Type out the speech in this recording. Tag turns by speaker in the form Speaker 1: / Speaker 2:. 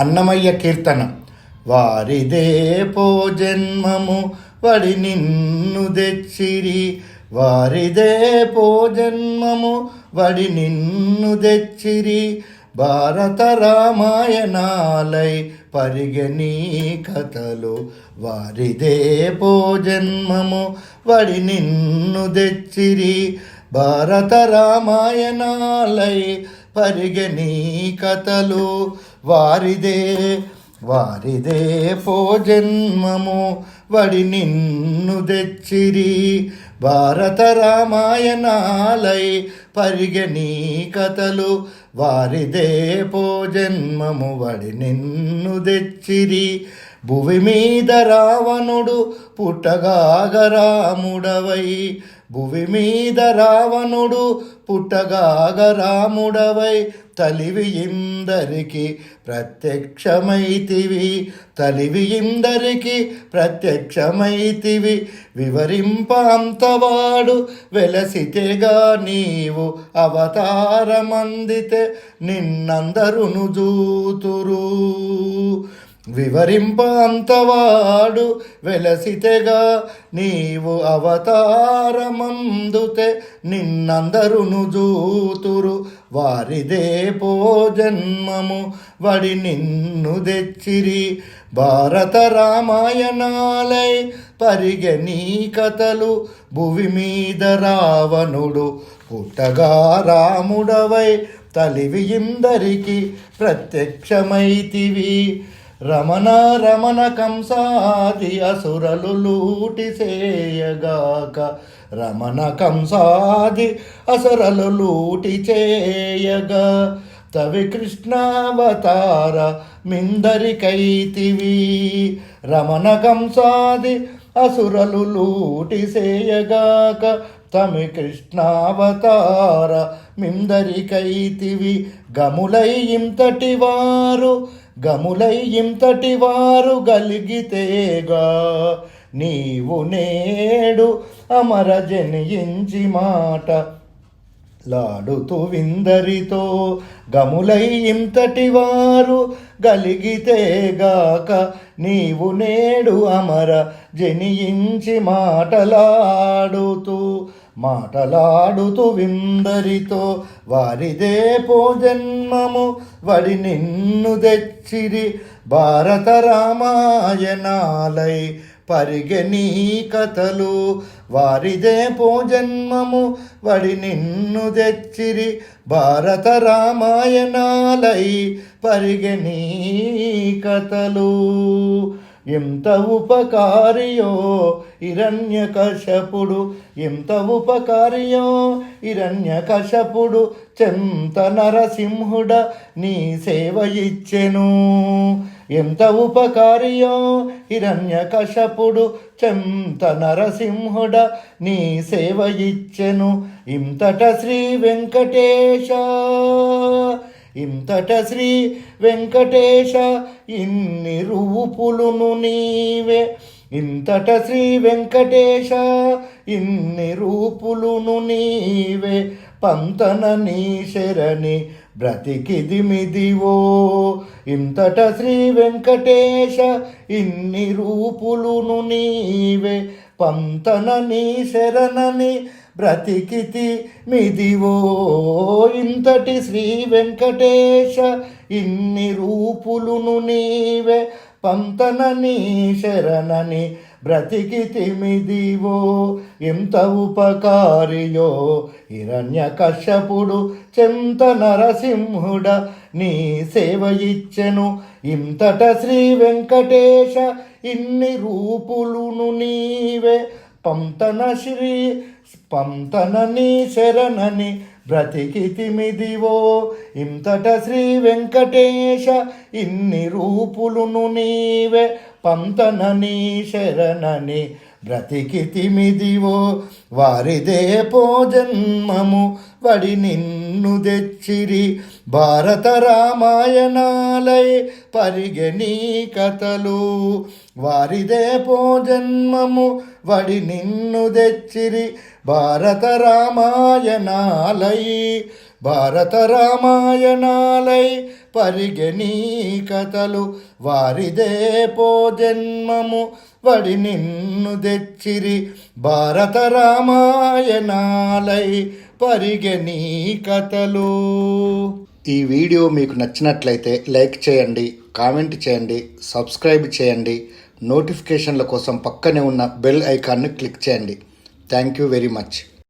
Speaker 1: అన్నమయ్య కీర్తన. వారిదే పో జన్మము వడి నిన్ను తెచ్చిరి. వారిదే పో జన్మము వడి నిన్ను తెచ్చిరి. భారత రామాయణాలై పరిగణీ కథలు. వారిదే పో జన్మము వడి నిన్ను తెచ్చిరి. భారత రామాయణాలై పరిగణీ కథలు వారిదే వారిదే పో జన్మము వడి నిన్ను తెచ్చిరి భారత రామాయణాలై పరిగణీ కథలు వారిదే పో జన్మము వడి నిన్ను తెచ్చిరి భువి మీద రావణుడు పుట్టగాగరాముడవై భువి మీద రావణుడు పుట్టగాగ రాముడవై తలివి ఇందరికి ప్రత్యక్షమైతివి. తలివి ఇందరికి ప్రత్యక్షమైతివి. వివరింప అంతవాడు వెలసితేగా నీవు అవతారమందితే నిన్నందరును జూతురు. వివరింప అంతవాడు వెలసితెగా నీవు అవతారమందుతే నిన్నందరును జూతురు. వారిదే పో జన్మము వడి నిన్ను తెచ్చిరి భారత రామాయణాలై పరిగణీ కథలు భువి మీద రావణుడు. పుట్టగా రాముడవై తలివి ఇందరికి ప్రత్యక్షమైతివి. రమణ రమణ కంసాది అసురలు లూటి చేయగాక. రమణ కంసాది అసురలు లూటి చేయగా. తవి కృష్ణావతార మిందరికైతివి రమణ కంసాది అసురలు లూటి చేయగాక. తమి కృష్ణావతార మిందరికైతివి గములై ఇంతటి వారు గములై ఇంతటి వారు గలిగితేగా నీవు నేడు అమర జనించి మాట లాడుతూ విందరితో గములై ఇంతటి వారు గలిగితేగాక నీవు నేడు అమర జనించి మాటలాడుతూ మాటలాడుతూ విందరితో వారిదే పో జన్మము వడి నిన్ను తెచ్చిరి భారత రామాయణాలై పరిగణీ కథలు. వారిదే పో జన్మము వడి నిన్ను తెచ్చిరి భారత రామాయణాలై పరిగణీ కథలు. ఎంత ఉపకారియో హిరణ్యకశపుడు ఎంత ఉపకారియో హిరణ్యకశపుడు చెంత నరసింహుడ నీ సేవ ఇచ్చెను. ఎంత ఉపకారియో హిరణ్యకశపుడు చెంత నరసింహుడ నీ సేవ ఇచ్చెను. ఇంతట శ్రీ వెంకటేశ ఇంతట శ్రీ వెంకటేశ ఇన్ని రూపులును నీవే. ఇంతట శ్రీ వెంకటేశ ఇన్ని రూపులును నీవే. పంతన నీ శరణి బ్రతికిదిమిదివో. ఇంతట శ్రీ వెంకటేశ ఇన్ని రూపులును నీవే. పంతన నీ శరణని బ్రతికితి మిదివో ఇంతటి శ్రీ వెంకటేశ ఇన్ని రూపులును నీవే పంతన నీ శరణని బ్రతికితిమిదివో ఎంత ఉపకారియో హిరణ్య కశ్యపుడు చెంత నరసింహుడ నీ సేవ ఇచ్చెను. ఇంతట శ్రీ వెంకటేశ ఇన్ని రూపులును నీవే పంతన శ్రీ స్పంతనని శరణని శరణని బ్రతికితిమిదివో. ఇంతట శ్రీ వెంకటేశ ఇన్ని రూపులును నీవే. పంతనని శరణని శరణని బ్రతికితిమిదివో వారిదే పో జన్మము వడి నిన్ను తెచ్చిరి భారత రామాయణాలై పరిగణీ కథలు వారిదే పో జన్మము వడి నిన్ను తెచ్చిరి భారత రామాయణాలై భారత రామాయణాలై పరిగణీ కథలు వారిదే పో జన్మము వడి నిన్ను తెచ్చిరి భారత రామాయణాలై పరిగెనీ కథలు. ఈ వీడియో మీకు నచ్చినట్లయితే లైక్ చేయండి కామెంట్ చేయండి సబ్స్క్రైబ్ చేయండి నోటిఫికేషన్ల కోసం పక్కనే ఉన్న బెల్ ఐకాన్ని క్లిక్ చేయండి. Thank you very much.